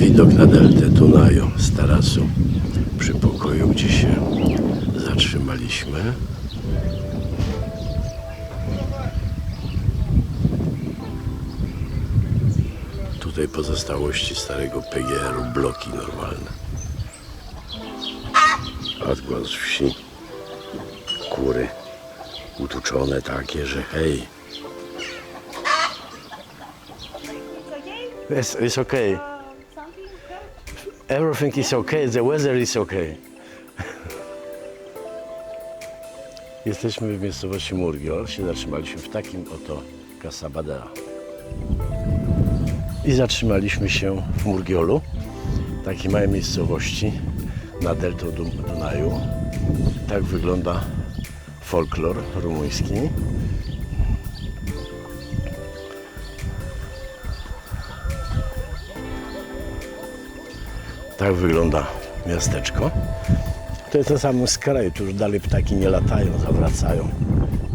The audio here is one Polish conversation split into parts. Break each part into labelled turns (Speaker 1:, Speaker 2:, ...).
Speaker 1: Widok na deltę Dunaju z tarasu przy pokoju, gdzie się zatrzymaliśmy. Tutaj pozostałości starego PGR-u, bloki normalne. Odgłos wsi. Kury utuczone takie, że hej. Yes, it's okay. Everything is okay. The weather is okay. Jesteśmy w miejscowości Murgiol. Się zatrzymaliśmy w takim oto Casabadea. I zatrzymaliśmy się w Murgiolu, takiej małej miejscowości na deltą Dun- Dunaju. Tak wygląda folklor rumuński. Tak wygląda miasteczko. To jest to samo z kraju, tu już dalej ptaki nie latają, zawracają,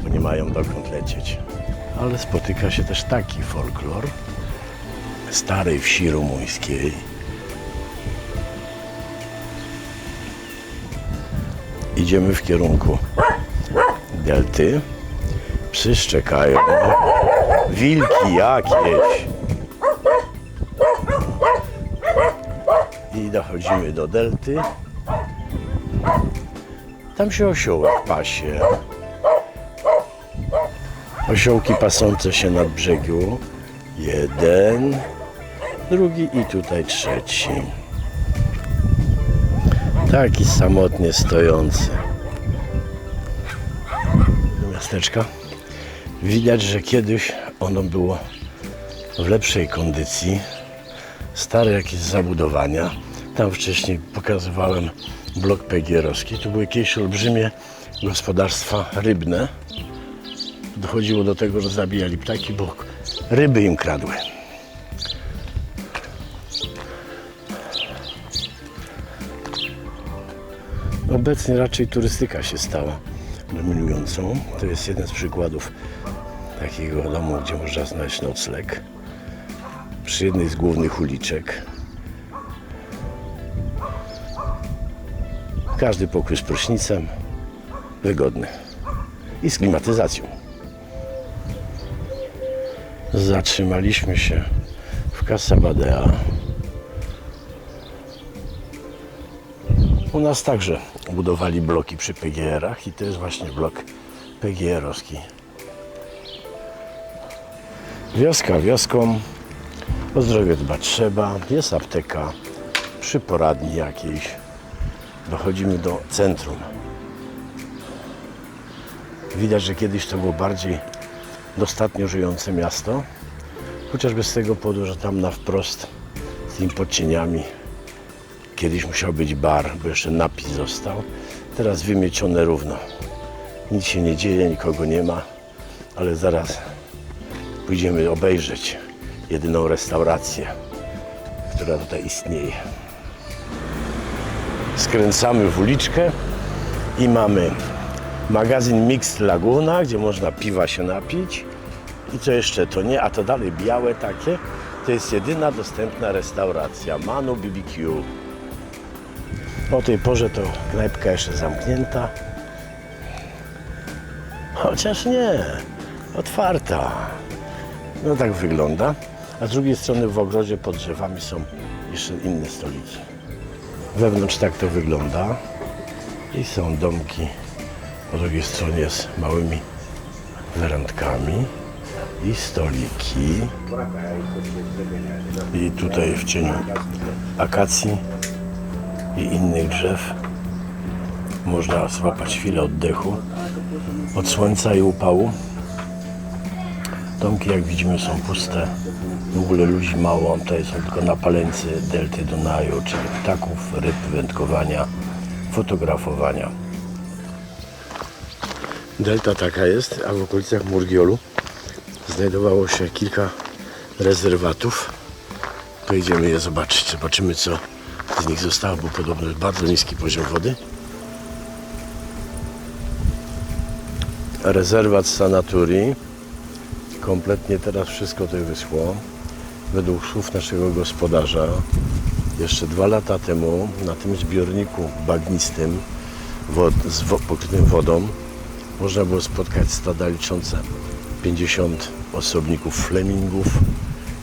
Speaker 1: bo nie mają dokąd lecieć. Ale spotyka się też taki folklor starej wsi rumuńskiej. Idziemy w kierunku delty. Psy szczekają. Wilki jakieś. I dochodzimy do delty. Tam się osiołek pasie. Osiołki pasące się nad brzegu. Jeden, drugi i tutaj trzeci. Taki samotnie stojący. Do miasteczka. Widać, że kiedyś ono było w lepszej kondycji. Stare jakieś zabudowania. Tam wcześniej pokazywałem blok PGR-owski. Tu były kiedyś olbrzymie gospodarstwa rybne. Dochodziło do tego, że zabijali ptaki, bo ryby im kradły. Obecnie raczej turystyka się stała dominującą. To jest jeden z przykładów takiego domu, gdzie można znaleźć nocleg. Przy jednej z głównych uliczek. Każdy pokój z prysznicem. Wygodny. I z klimatyzacją. Zatrzymaliśmy się w Casabadea. U nas także budowali bloki przy PGR-ach i to jest właśnie blok PGR-owski. Wioska wioską, o zdrowie dbać trzeba, jest apteka przy poradni jakiejś. Dochodzimy do centrum. Widać, że kiedyś to było bardziej dostatnio żyjące miasto. Chociażby z tego powodu, że tam na wprost z tymi podcieniami kiedyś musiał być bar, bo jeszcze napis został. Teraz wymiecione równo. Nic się nie dzieje, nikogo nie ma, ale zaraz pójdziemy obejrzeć jedyną restaurację, która tutaj istnieje. Skręcamy w uliczkę i mamy magazyn Mixed Laguna, gdzie można piwa się napić. I co jeszcze to nie, a to dalej białe takie. To jest jedyna dostępna restauracja Manu BBQ. O tej porze to knajpka jeszcze zamknięta. Chociaż nie, otwarta. No tak wygląda. A z drugiej strony w ogrodzie pod drzewami są jeszcze inne stoliki. Wewnątrz tak to wygląda. I są domki po drugiej stronie z małymi werandkami i stoliki. I tutaj w cieniu akacji i innych drzew można złapać chwilę oddechu od słońca i upału. Domki jak widzimy są puste. W ogóle ludzi mało. Tutaj są tylko napaleńcy delty Dunaju, czyli ptaków, ryb, wędkowania, fotografowania. Delta taka jest, a w okolicach Murgiolu znajdowało się kilka rezerwatów. Pojedziemy je zobaczyć. Zobaczymy co z nich zostało, bo podobno jest bardzo niski poziom wody. Rezerwat sanatorii. Kompletnie teraz wszystko tutaj wyschło. według słów naszego gospodarza, jeszcze dwa lata temu na tym zbiorniku bagnistym wod, z wo, pokrytym wodą można było spotkać stada liczące 50 osobników flemingów,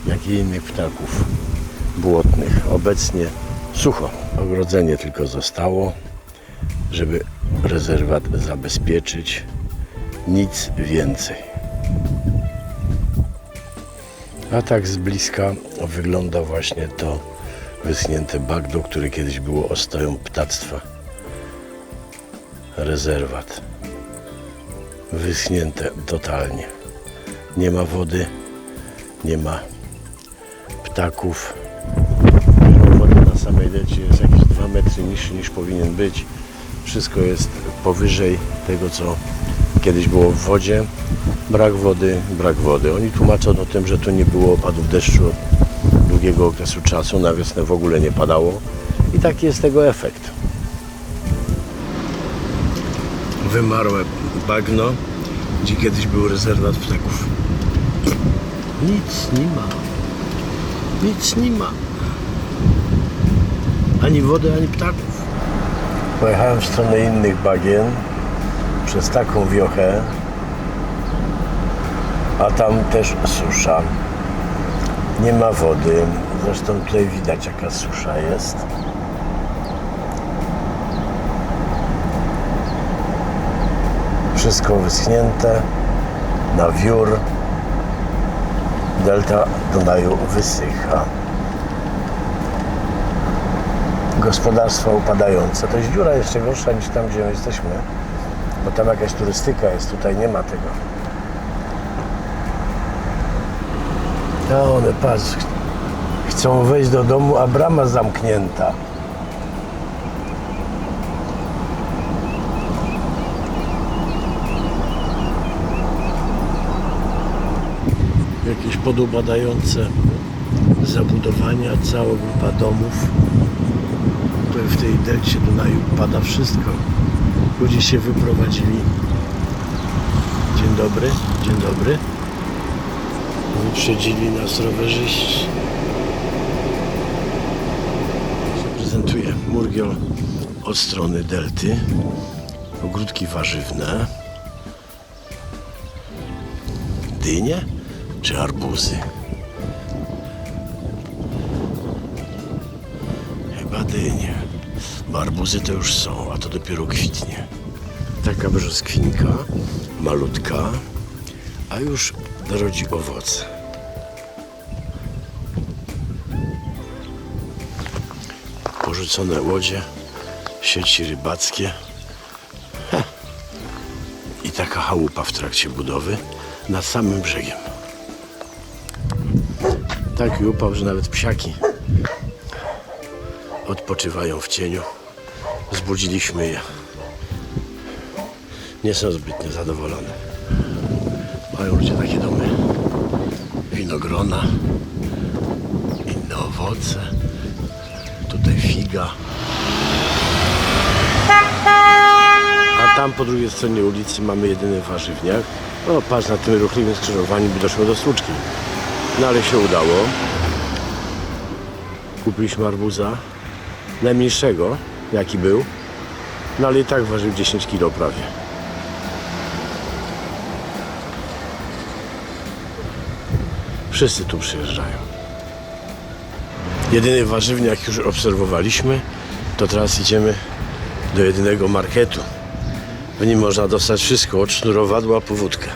Speaker 1: jak i innych ptaków błotnych. Obecnie sucho. Ogrodzenie tylko zostało, żeby rezerwat zabezpieczyć. Nic więcej. A tak z bliska wygląda właśnie to wyschnięte bagno, które kiedyś było ostoją ptactwa. Rezerwat. Wyschnięte totalnie. Nie ma wody, nie ma ptaków. Wody na samej lecie jest jakieś 2 metry niższy niż powinien być. Wszystko jest powyżej tego, co kiedyś było w wodzie. Brak wody, brak wody. Oni tłumaczą to tym, że tu nie było opadów deszczu długiego okresu czasu. Na wiosnę w ogóle nie padało. I taki jest tego efekt. Wymarłe bagno, gdzie kiedyś był rezerwat ptaków. Nic nie ma. Nic nie ma. Ani wody, ani ptaków. Pojechałem w stronę innych bagien przez taką wiochę, a tam też susza. Nie ma wody. Zresztą tutaj widać jaka susza jest. Wszystko wyschnięte na wiór. Delta Dunaju wysycha. Gospodarstwa upadające. To jest dziura jeszcze gorsza niż tam, gdzie my jesteśmy. Bo tam jakaś turystyka jest, tutaj nie ma tego. A one, patrz, chcą wejść do domu, a brama zamknięta. Jakieś podobadające zabudowania, cała grupa domów. Tutaj w tej delcie Dunaju pada wszystko. Ludzie się wyprowadzili. Dzień dobry, dzień dobry. Wyprzedzili nas rowerzyści. Się prezentuje Murgiel od strony delty. Ogródki warzywne. Dynie czy arbuzy? Chyba dynie. Bo arbuzy to już są, a to dopiero kwitnie. Taka brzoskwinka, malutka, a już rodzi owoce. Porzucone łodzie, sieci rybackie. I taka chałupa w trakcie budowy nad samym brzegiem. Taki upał, że nawet psiaki odpoczywają w cieniu. Zbudziliśmy je. Nie są zbytnio zadowolone. Mają ludzie takie domy. Winogrona, inne owoce. Tutaj figa. A tam po drugiej stronie ulicy mamy jedyny warzywniak. O, patrz, na tym ruchliwym skrzyżowaniu by doszło do słuczki. No ale się udało. Kupiliśmy arbuza. Najmniejszego, jaki był. No ale i tak ważył 10 kg prawie. Wszyscy tu przyjeżdżają. Jedyny warzywniak już obserwowaliśmy, to teraz idziemy do jedynego marketu. W nim można dostać wszystko, od sznurowadła po wódkę.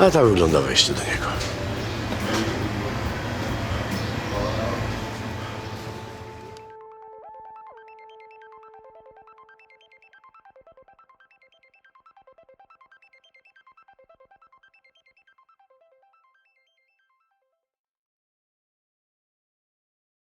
Speaker 1: A tak wygląda wejście do niego.